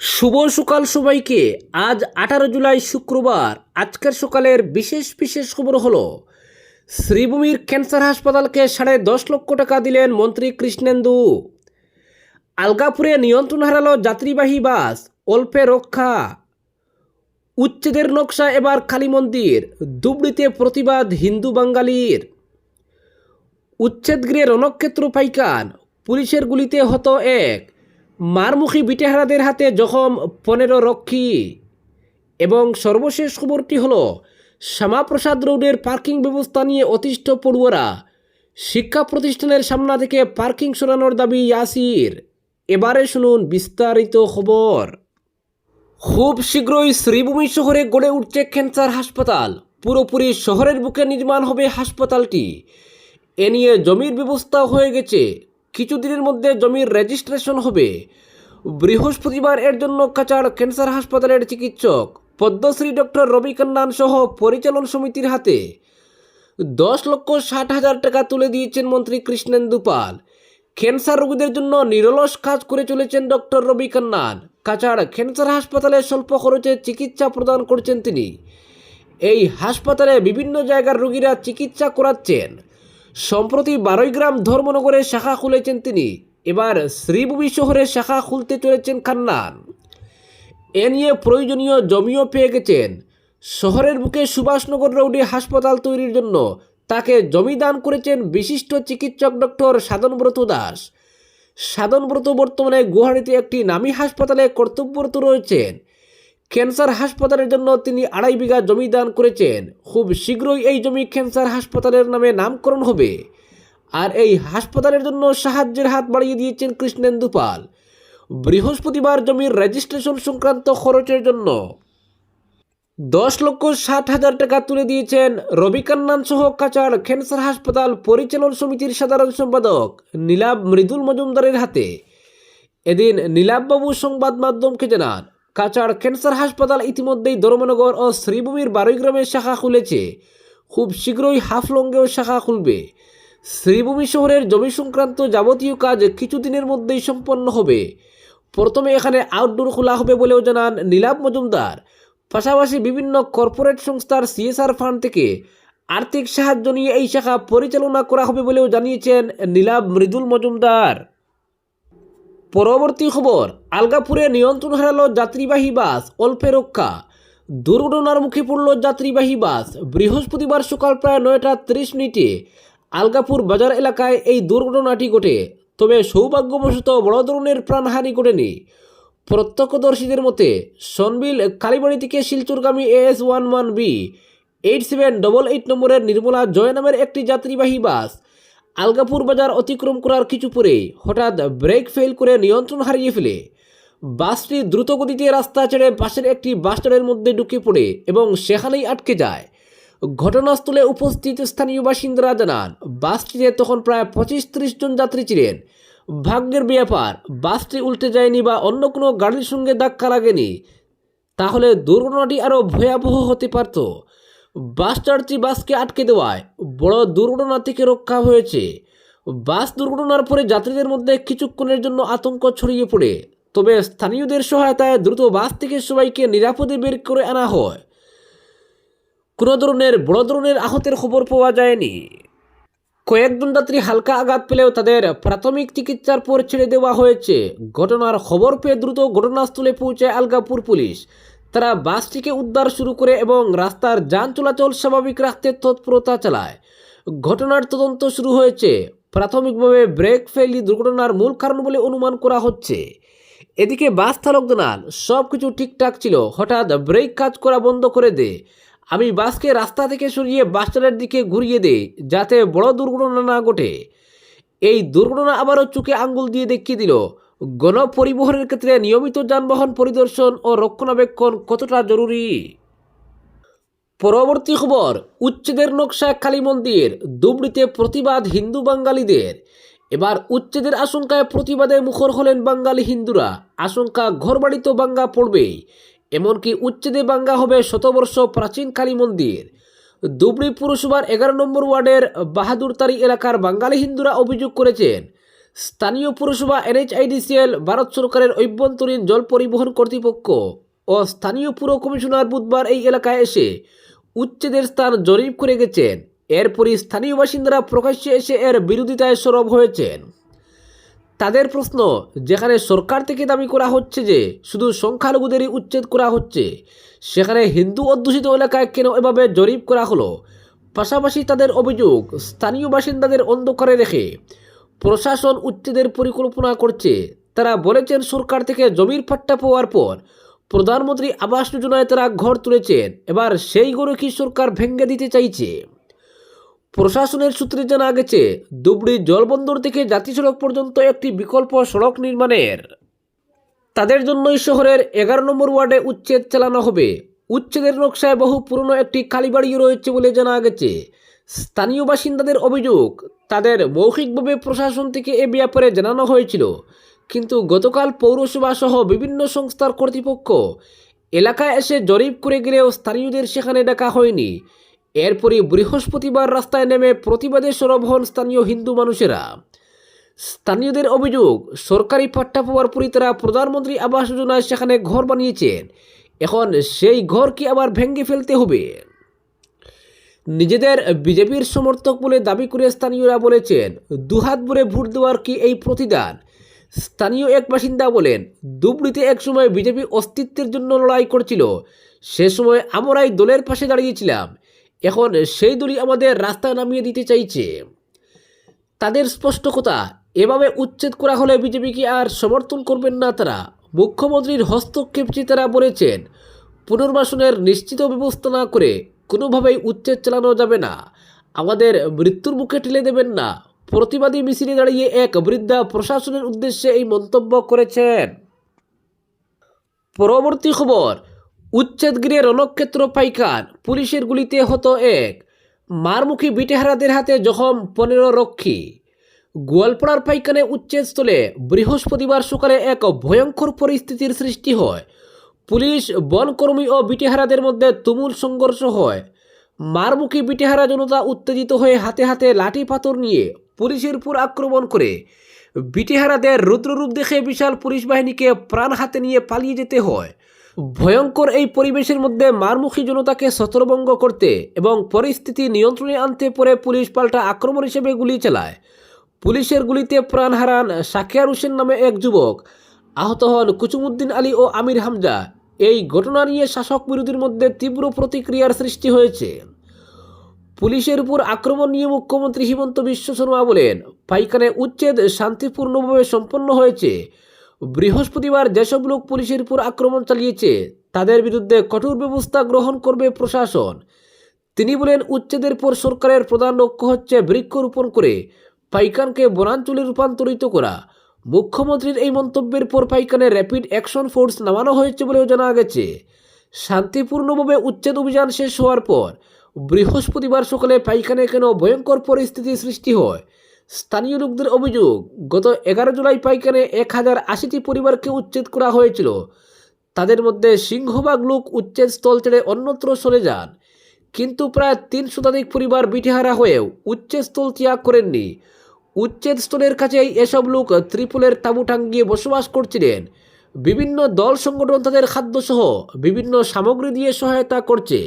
শুভ সকাল সবাইকে। আজ আঠারো জুলাই শুক্রবার। আজকের সকালের বিশেষ বিশেষ খবর হলো, শ্রীভূমির ক্যান্সার হাসপাতালকে সাড়ে দশ লক্ষ টাকা দিলেন মন্ত্রী কৃষ্ণেন্দু। আলগাপুরে নিয়ন্ত্রণ হারালো যাত্রীবাহী বাস, অল্পে রক্ষা। উচ্ছেদের নকশা এবার কালী মন্দির দুবড়িতে প্রতিবাদ হিন্দু বাঙালির। উচ্ছেদগৃহে রণক্ষেত্র পাইকান, পুলিশের গুলিতে হত এক। মারমুখী বিটেহারাদের হাতে জখম পনেরো রক্ষী। এবং সর্বশেষ খবরটি হল, শ্যামাপ্রসাদ রোডের পার্কিং ব্যবস্থা নিয়ে অতিষ্ঠ পড়ুয়ারা শিক্ষা প্রতিষ্ঠানের সামনা থেকে পার্কিং সরানোর দাবি ইয়াসির। এবারে শুনুন বিস্তারিত খবর। খুব শীঘ্রই শ্রীভূমি শহরে গড়ে উঠছে ক্যান্সার হাসপাতাল। পুরোপুরি শহরের বুকে নির্মাণ হবে হাসপাতালটি। এ নিয়ে জমির ব্যবস্থা হয়ে গেছে। কিছুদিনের মধ্যে জমির রেজিস্ট্রেশন হবে। বৃহস্পতিবার এর জন্য কাচার ক্যান্সার হাসপাতালের চিকিৎসক পদ্মশ্রী ডক্টর রবি কান্নান সহ পরিচালন সমিতির হাতে দশ লক্ষ ষাট হাজার টাকা তুলে দিয়েছেন মন্ত্রী কৃষ্ণেন্দু পাল। ক্যান্সার রোগীদের জন্য নিরলস কাজ করে চলেছেন ডক্টর রবি কান্নান। কাছাড় ক্যান্সার হাসপাতালে স্বল্প খরচে চিকিৎসা প্রদান করছেন তিনি। এই হাসপাতালে বিভিন্ন জায়গার রোগীরা চিকিৎসা করাচ্ছেন। সম্প্রতি বারৈগ্রাম ধর্মনগরে শাখা খুলেছেন তিনি। এবার শ্রীভূমি শহরে শাখা খুলতে চলেছেন খান্নান। এ নিয়ে প্রয়োজনীয় জমিও পেয়ে গেছেন। শহরের বুকে সুভাষনগর রোডে হাসপাতাল তৈরির জন্য তাকে জমি দান করেছেন বিশিষ্ট চিকিৎসক ডক্টর সাধনব্রত দাস। সাধনব্রত বর্তমানে গুয়াহাটিতে একটি নামী হাসপাতালে কর্তব্যরত রয়েছেন। ক্যান্সার হাসপাতালের জন্য তিনি আড়াই বিঘা জমি দান করেছেন। খুব শীঘ্রই এই জমি ক্যান্সার হাসপাতালের নামে নামকরণ হবে। আর এই হাসপাতালের জন্য সাহায্যের হাত বাড়িয়ে দিয়েছেন কৃষ্ণেন্দু পাল। বৃহস্পতিবার জমির রেজিস্ট্রেশন সংক্রান্ত খরচের জন্য দশ লক্ষ ষাট হাজার টাকা তুলে দিয়েছেন রবি কান্নান সহ কাচার ক্যান্সার হাসপাতাল পরিচালন সমিতির সাধারণ সম্পাদক নীলাভ মৃদুল মজুমদারের হাতে। এদিন নীলাভবাবু সংবাদ মাধ্যমকে জানান কাচার ক্যান্সার হাসপাতাল ইতিমধ্যেই ধর্মনগর ও শ্রীভূমির বারৈগ্রামের শাখা খুলেছে। খুব শীঘ্রই হাফলঙ্গেও শাখা খুলবে। শ্রীভূমি শহরের জমি সংক্রান্ত যাবতীয় কাজ কিছুদিনের মধ্যেই সম্পন্ন হবে। প্রথমে এখানে আউটডোর খোলা হবে বলেও জানান নীলাভ মজুমদার। পাশাপাশি বিভিন্ন কর্পোরেট সংস্থার সিএসআর ফান্ড থেকে আর্থিক সাহায্য নিয়ে এই শাখা পরিচালনা করা হবে বলেও জানিয়েছেন নীলাভ মৃদুল মজুমদার। পরবর্তী খবর আলগাপুরে নিয়ন্ত্রণ হারালো যাত্রীবাহী বাস অল্পে রক্ষা। দুর্ঘটনার মুখে পড়ল যাত্রীবাহী বাস, বৃহস্পতিবার সকাল প্রায় নয়টা ত্রিশ মিনিটে। আলগাপুর বাজার এলাকায় এই দুর্ঘটনাটি ঘটে, তবে সৌভাগ্যবশত বড় ধরনের প্রাণহানি ঘটেনি। প্রত্যক্ষদর্শীদের মতে, সনবিল কালীবাড়ি থেকে শিলচরগামী AS one one B eight seven double eight নম্বরের নির্মলা জয় নামের একটি যাত্রীবাহী বাস আলগাপুর বাজার অতিক্রম করার কিছু পরে হঠাৎ ব্রেক ফেল করে নিয়ন্ত্রণ হারিয়ে ফেলে। বাসটি দ্রুতগতিতে রাস্তা ছেড়ে পাশের একটি বাসস্ট্যান্ডের মধ্যে ঢুকে পড়ে এবং সেখানেই আটকে যায়। ঘটনাস্থলে উপস্থিত স্থানীয় বাসিন্দারা জানান, বাসটিতে তখন প্রায় পঁচিশ ত্রিশ জন যাত্রী ছিলেন। ভাগ্যের ব্যাপার, বাসটি উল্টে যায়নি বা অন্য কোনো গাড়ির সঙ্গে ধাক্কা লাগেনি। তাহলে দুর্ঘটনাটি আরও ভয়াবহ হতে পারত। বাস চার্জটি বাসকে আটকে দেওয়ায় বড় দুর্ঘটনা থেকে রক্ষা হয়েছে। বাস দুর্ঘটনার পরে যাত্রীদের মধ্যে কিছুক্ষণের জন্য আতঙ্ক ছড়িয়ে পড়ে। তবে স্থানীয়দের সহায়তায় দ্রুত বাস থেকে সবাইকে নিরাপদে বের করে আনা হয়। কোনো ধরনের, বড় ধরনের আহতের খবর পাওয়া যায়নি। কয়েকজন যাত্রী হালকা আঘাত পেলেও তাদের প্রাথমিক চিকিৎসার পর ছেড়ে দেওয়া হয়েছে। ঘটনার খবর পেয়ে দ্রুত ঘটনাস্থলে পৌঁছায় আলগাপুর পুলিশ। তারা বাসটিকে উদ্ধার শুরু করে এবং রাস্তার যান চলাচল স্বাভাবিক রাখতে তৎপরতা চালায়। ঘটনার তদন্ত শুরু হয়েছে। প্রাথমিকভাবে ব্রেক ফেলি দুর্ঘটনার মূল কারণ বলে অনুমান করা হচ্ছে। এদিকে বাস চালক জানান সব কিছু ঠিকঠাক ছিল। হঠাৎ ব্রেক কাজ করা বন্ধ করে দে। আমি বাসকে রাস্তা থেকে সরিয়ে বাসস্ট্যান্ডের দিকে ঘুরিয়ে দেই, যাতে বড় দুর্ঘটনা না ঘটে। এই দুর্ঘটনা আবারও চোখে আঙ্গুল দিয়ে দেখিয়ে দিল। গণপরিবহনের ক্ষেত্রে নিয়মিত যানবাহন পরিদর্শন ও রক্ষণাবেক্ষণ কতটা জরুরি? পরবর্তী খবর, উচ্ছেদের নকশা কালী মন্দির দুবড়িতে প্রতিবাদ হিন্দু বাঙালিদের। এবার উচ্ছেদের আশঙ্কায় প্রতিবাদে মুখর হলেন বাঙালি হিন্দুরা। আশঙ্কা, ঘরবাড়ি তো বাঙ্গা পড়বেই। এমনকি উচ্ছেদে বাঙ্গা হবে শতবর্ষ প্রাচীন কালী মন্দির। দুবড়ি পুরসভার এগারো নম্বর ওয়ার্ডের বাহাদুরতারি এলাকার বাঙালি হিন্দুরা অভিযোগ করেছেন স্থানীয় পুরসভা এনএইচআইডিসিএল, ভারত সরকারের অভ্যন্তরীণ জল পরিবহন কর্তৃপক্ষ ও স্থানীয় পুর কমিশনার বুধবার এই এলাকায় এসে উচ্ছেদের স্থান জরিপ করে গেছেন। এরপরই স্থানীয় বাসিন্দারা প্রকাশ্যে এসে এর বিরোধিতায় সরব হয়েছেন। তাদের প্রশ্ন, যেখানে সরকার থেকে দাবি করা হচ্ছে যে শুধু সংখ্যালঘুদেরই উচ্ছেদ করা হচ্ছে, সেখানে হিন্দু অধ্যুষিত এলাকায় কেন এভাবে জরিপ করা হলো? পাশাপাশি তাদের অভিযোগ, স্থানীয় বাসিন্দাদের অন্ধকারে রেখে প্রশাসন উচ্ছেদের পরিকল্পনা করছে। তারা বলেছেন, সরকার থেকে জমির পাট্টা পাওয়ার পর প্রধানমন্ত্রী আবাস যোজনায় তারা ঘর তুলেছেন। এবার সেই গরু কি সরকার ভেঙে দিতে চাইছে? প্রশাসনের সূত্রে জানা গেছে, ধুবড়ি জলবন্দর থেকে জাতীয় সড়ক পর্যন্ত একটি বিকল্প সড়ক নির্মাণের। তাদের জন্যই শহরের এগারো নম্বর ওয়ার্ডে উচ্ছেদ চালানো হবে। উচ্ছেদের নকশায় বহু পুরনো একটি কালীবাড়িও রয়েছে বলে জানা গেছে। স্থানীয় বাসিন্দাদের অভিযোগ, তাদের মৌখিকভাবে প্রশাসন থেকে এ ব্যাপারে জানানো হয়েছিল। কিন্তু গতকাল পৌরসভা সহ বিভিন্ন সংস্থার কর্তৃপক্ষ এলাকায় এসে জরিপ করে গেলেও স্থানীয়দের সেখানে ডাকা হয়নি। এরপরই বৃহস্পতিবার রাস্তায় নেমে প্রতিবাদে সরব হন স্থানীয় হিন্দু মানুষেরা। স্থানীয়দের অভিযোগ, সরকারি পাট্টা পাওয়ার পরই তারা প্রধানমন্ত্রী আবাস যোজনায় সেখানে ঘর বানিয়েছেন। এখন সেই ঘর কি আবার ভেঙে ফেলতে হবে? নিজেদের বিজেপির সমর্থক বলে দাবি করে স্থানীয়রা বলেছেন, দুহাত ভরে ভোট দেওয়ার কি এই প্রতিদান? স্থানীয় এক বাসিন্দা বলেন ধুবড়িতে একসময় বিজেপি অস্তিত্বের জন্য লড়াই করছিল, সে সময় আমরাই দলের পাশে দাঁড়িয়েছিলাম, এখন সেই দলই আমাদের রাস্তায় নামিয়ে দিতে চাইছে। তাদের স্পষ্ট কথা, এভাবে উচ্ছেদ করা হলে বিজেপিকে আর সমর্থন করবেন না তারা? মুখ্যমন্ত্রীর হস্তক্ষেপ চেয়ে তারা বলেছেন, পুনর্বাসনের নিশ্চিত ব্যবস্থা না করে কোনোভাবেই উচ্ছেদ চালানো যাবে না। আমাদের মৃত্যুর মুখে ঠেলে দেবেন না। প্রতিবাদী মিছিলে দাঁড়িয়ে এক বৃদ্ধা প্রশাসনের উদ্দেশ্যে এই মন্তব্য করেছেন। পরবর্তী খবর, উচ্ছেদ গৃহে রণক্ষেত্র পাইকান পুলিশের গুলিতে হত এক। মারমুখী বিটেহারাদের হাতে জখম পনেরো রক্ষী। গোয়ালপাড়ার পাইকানে উচ্ছেদস্থলে বৃহস্পতিবার সকালে এক ভয়ঙ্কর পরিস্থিতির সৃষ্টি হয়। পুলিশ, বনকর্মী ও বিটিহারাদের মধ্যে তুমুল সংঘর্ষ হয়। মারমুখী বিটিহারা জনতা উত্তেজিত হয়ে হাতে হাতে লাঠি পাথর নিয়ে পুলিশের উপর আক্রমণ করে। বিটিহারাদের রুদ্ররূপ দেখে বিশাল পুলিশ বাহিনীকে প্রাণ হাতে নিয়ে পালিয়ে যেতে হয়। ভয়ঙ্কর এই পরিবেশের মধ্যে মারমুখী জনতাকে ছত্রভঙ্গ করতে এবং পরিস্থিতি নিয়ন্ত্রণে আনতে পরে পুলিশ পাল্টা আক্রমণ হিসেবে গুলি চালায়। পুলিশের গুলিতে প্রাণ হারান সাকিয়ার হোসেন নামে এক যুবক। আহত হন কুচুমুদ্দিন আলী ও আমির হামজা। এই ঘটনা নিয়ে শাসক বিরোধীর মধ্যে তীব্র প্রতিক্রিয়ার সৃষ্টি হয়েছে। পুলিশের উপর আক্রমণ নিয়ে মুখ্যমন্ত্রী হিমন্ত বিশ্ব শর্মা বলেন, পাইখানে উচ্ছেদ শান্তিপূর্ণভাবে সম্পন্ন হয়েছে। বৃহস্পতিবার যেসব লোক পুলিশের উপর আক্রমণ চালিয়েছে, তাদের বিরুদ্ধে কঠোর ব্যবস্থা গ্রহণ করবে প্রশাসন। তিনি বলেন, উচ্ছেদের পর সরকারের প্রধান লক্ষ্য হচ্ছে বৃক্ষরোপণ করে পাইকানকে বনাঞ্চলে রূপান্তরিত করা। মুখ্যমন্ত্রীর এই মন্তব্যের পর পাইকানে র্যাপিড অ্যাকশন ফোর্স নামানো হয়েছে বলেও জানা গেছে। শান্তিপূর্ণভাবে উচ্ছেদ অভিযান শেষ হওয়ার পর বৃহস্পতিবার সকালে পাইখানে কেন ভয়ঙ্কর পরিস্থিতি সৃষ্টি হয়? স্থানীয় লোকদের অভিযোগ, গত এগারো জুলাই পাইখানে এক হাজার আশিটি পরিবারকে উচ্ছেদ করা হয়েছিল। তাদের মধ্যে সিংহভাগ লোক উচ্ছেদ স্থল ছেড়ে অন্যত্র সরে যান। কিন্তু প্রায় তিন শতাধিক পরিবার বিটেহারা হয়েও উচ্ছেদস্থল ত্যাগ করেননি। উচ্ছেদস্থলের কাছেই এসব লোক ত্রিপুলের তাঁবু টাঙ্গিয়ে বসবাস করছিলেন। বিভিন্ন দল সংগঠন তাদের খাদ্যসহ বিভিন্ন সামগ্রী দিয়ে সহায়তা করছে।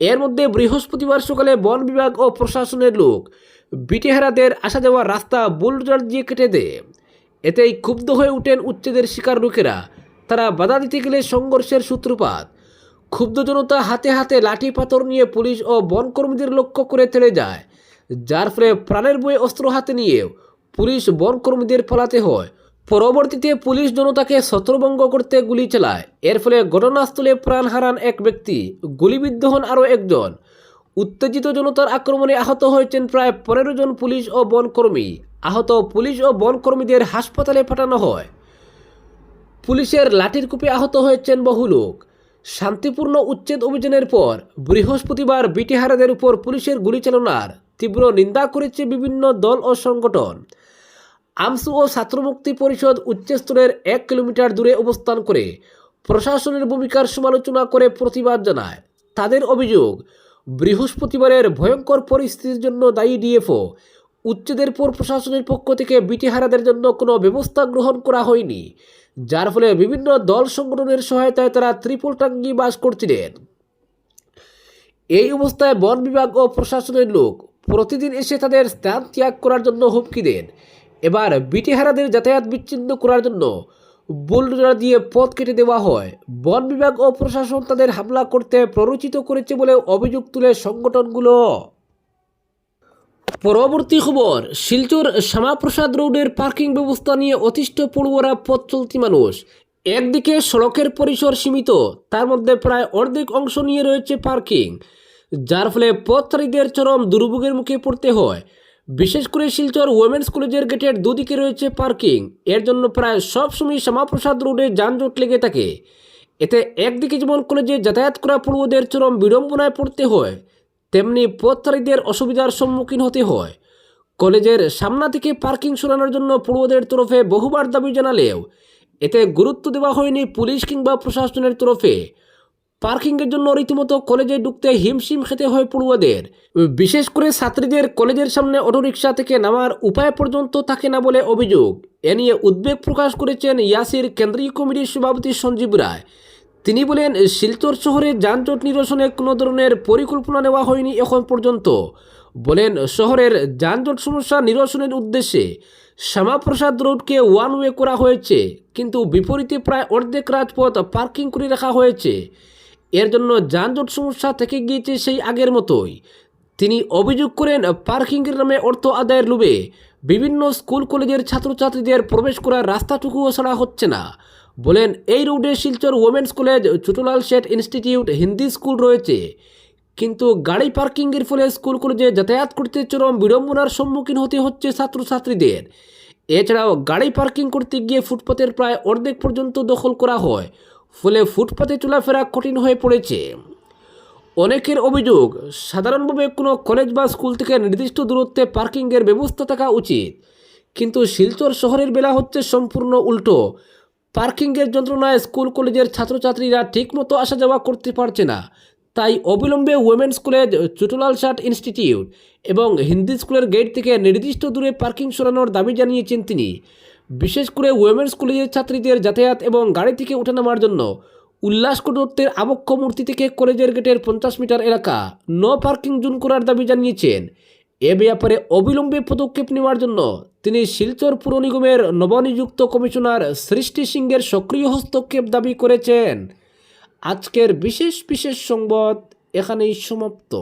এর মধ্যে বৃহস্পতিবার সকালে বন বিভাগ ও প্রশাসনের লোক বিটেহারাদের আসা যাওয়ার রাস্তা বুলডোজার দিয়ে কেটে দেয়। এতেই ক্ষুব্ধ হয়ে উঠেন উচ্ছেদের শিকার লোকেরা। তারা বাধা দিতে গেলে সংঘর্ষের সূত্রপাত। ক্ষুব্ধ জনতা হাতে হাতে লাঠি পাথর নিয়ে পুলিশ ও বনকর্মীদের লক্ষ্য করে তেড়ে যায়। যার ফলে প্রাণের বয়ে অস্ত্র হাতে নিয়ে পুলিশ বনকর্মীদের পালাতে হয়। পরবর্তীতে পুলিশ জনতাকে ছত্রভঙ্গ করতে গুলি চালায়। এর ফলে ঘটনাস্থলে প্রাণ হারান এক ব্যক্তি, গুলিবিদ্ধ হন আরও একজন। উত্তেজিত জনতার আক্রমণে আহত হয়েছেন প্রায় পনেরো জন পুলিশ ও বনকর্মী আহত পুলিশ ও বনকর্মীদের হাসপাতালে পাঠানো হয়। পুলিশের লাঠির কূপে আহত হয়েছেন বহু লোক। শান্তিপূর্ণ উচ্ছেদ অভিযানের পর বৃহস্পতিবার বিটিহারাদের উপর পুলিশের গুলি চালনার তীব্র নিন্দা করেছে বিভিন্ন দল ও সংগঠন। আমসু ও ছাত্রমুক্তি পরিষদ উচ্চস্তরের এক কিলোমিটার দূরে অবস্থান করে প্রশাসনের ভূমিকার সমালোচনা করে প্রতিবাদ জানায়। তাদের অভিযোগ, বৃহস্পতিবারের ভয়ঙ্কর পরিস্থিতির জন্য দায়ী ডিএফও উচ্ছেদের পর প্রশাসনের পক্ষ থেকে বিটিহারাদের জন্য কোনো ব্যবস্থা গ্রহণ করা হয়নি, যার ফলে বিভিন্ন দল সংগঠনের সহায়তায় তারা ত্রিপল টাঙ্গি বাস করছিলেন। এই অবস্থায় বন বিভাগ ও প্রশাসনের লোক প্রতিদিন এসে তাদের স্থান ত্যাগ করার জন্য হুমকি দেন। এবার বিটিহারাদের যাতায়াত বিচ্ছিন্ন করার জন্য বুলডোজার দিয়ে পথ কেটে দেওয়া হয়। বন বিভাগ ও প্রশাসন তাদের হামলা করতে প্ররোচিত করেছে বলে অভিযোগ তুলে সংগঠনগুলো। পরবর্তী খবর, শিলচর শ্যামাপ্রসাদ রোডের পার্কিং ব্যবস্থা নিয়ে অতিষ্ঠ পড়ুয়ারা পথ চলতি মানুষ। একদিকে সড়কের পরিসর সীমিত, তার মধ্যে প্রায় অর্ধেক অংশ নিয়ে রয়েছে পার্কিং। যার ফলে পথচারীদের চরম দুর্ভোগের মুখে পড়তে হয়। বিশেষ করে শিলচর ওমেন্স কলেজের গেটের দুদিকে রয়েছে পার্কিং এর জন্য প্রায় সবসময় শ্যামাপ্রসাদ রোডে যানজট লেগে থাকে। এতে একদিকে যেমন কলেজে যাতায়াত করা পড়ুয়াদের চরম বিড়ম্বনায় পড়তে হয়, তেমনি পথচারীদের অসুবিধার সম্মুখীন হতে হয়। কলেজের সামনা থেকে পার্কিং সরানোর জন্য পড়ুয়াদের তরফে বহুবার দাবি জানালেও এতে গুরুত্ব দেওয়া হয়নি পুলিশ কিংবা প্রশাসনের তরফে। পার্কিংয়ের জন্য রীতিমতো কলেজে ঢুকতে হিমশিম খেতে হয় পড়ুয়াদের। বিশেষ করে ছাত্রীদের কলেজের সামনে অটোরিকশা থেকে নামার উপায় পর্যন্ত থাকে না বলে অভিযোগ। এ নিয়ে উদ্বেগ প্রকাশ করেছেন ইয়াসির কেন্দ্রীয় কমিটির সভাপতি সঞ্জীব রায়। তিনি বলেন, শিলচর শহরে যানজট নিরসনে কোনো ধরনের পরিকল্পনা নেওয়া হয়নি এখন পর্যন্ত। বলেন, শহরের যানজট সমস্যা নিরসনের উদ্দেশ্যে শ্যামাপ্রসাদ রোডকে ওয়ান ওয়ে করা হয়েছে, কিন্তু বিপরীতে প্রায় অর্ধেক রাজপথ পার্কিং করে রাখা হয়েছে। এর জন্য যানজট সমস্যা থেকে গিয়েছে সেই আগের মতোই। তিনি অভিযোগ করেন পার্কিংয়ের নামে অর্থ আদায়ের লোভে বিভিন্ন স্কুল, কলেজের ছাত্রছাত্রীদের প্রবেশ করার রাস্তাটুকুও ছাড়া হচ্ছে না। বলেন, এই রোডে Silchar women's college Chutulal Sheth institute Hindi school রয়েছে। কিন্তু গাড়ি পার্কিংয়ের ফলে স্কুল, কলেজে যাতায়াত করতে চরম বিড়ম্বনার সম্মুখীন হতে হচ্ছে ছাত্রছাত্রীদের। এছাড়াও গাড়ি পার্কিং করতে গিয়ে ফুটপাতের প্রায় অর্ধেক পর্যন্ত দখল করা হয়। ফলে ফুটপাতে চলাফেরা কঠিন হয়ে পড়েছে। অনেকের অভিযোগ, সাধারণভাবে কোনো কলেজ বা স্কুল থেকে নির্দিষ্ট দূরত্বে পার্কিংয়ের ব্যবস্থা থাকা উচিত। কিন্তু শিলচর শহরের বেলা হচ্ছে সম্পূর্ণ উল্টো। পার্কিংয়ের যন্ত্রণায় স্কুল, কলেজের ছাত্রছাত্রীরা ঠিকমতো আসা যাওয়া করতে পারছে না। তাই অবিলম্বে women's college Chutulal Sheth institute এবং হিন্দি স্কুলের গেট থেকে নির্দিষ্ট দূরে পার্কিং সরানোর দাবি জানিয়েছেন তিনি। বিশেষ করে উইমেন্স কলেজের ছাত্রীদের যাতায়াত এবং গাড়ি থেকে উঠে নামার জন্য উল্লাসকো দত্তের আবক্ষ মূর্তি থেকে কলেজের গেটের পঞ্চাশ মিটার এলাকা নো পার্কিং জোন করার দাবি জানিয়েছেন। এ ব্যাপারে অবিলম্বে পদক্ষেপ নেওয়ার জন্য তিনি শিলচর পুর নিগমের নবনিযুক্ত কমিশনার সৃষ্টি সিংয়ের সক্রিয় হস্তক্ষেপ দাবি করেছেন। আজকের বিশেষ বিশেষ সংবাদ এখানেই সমাপ্ত।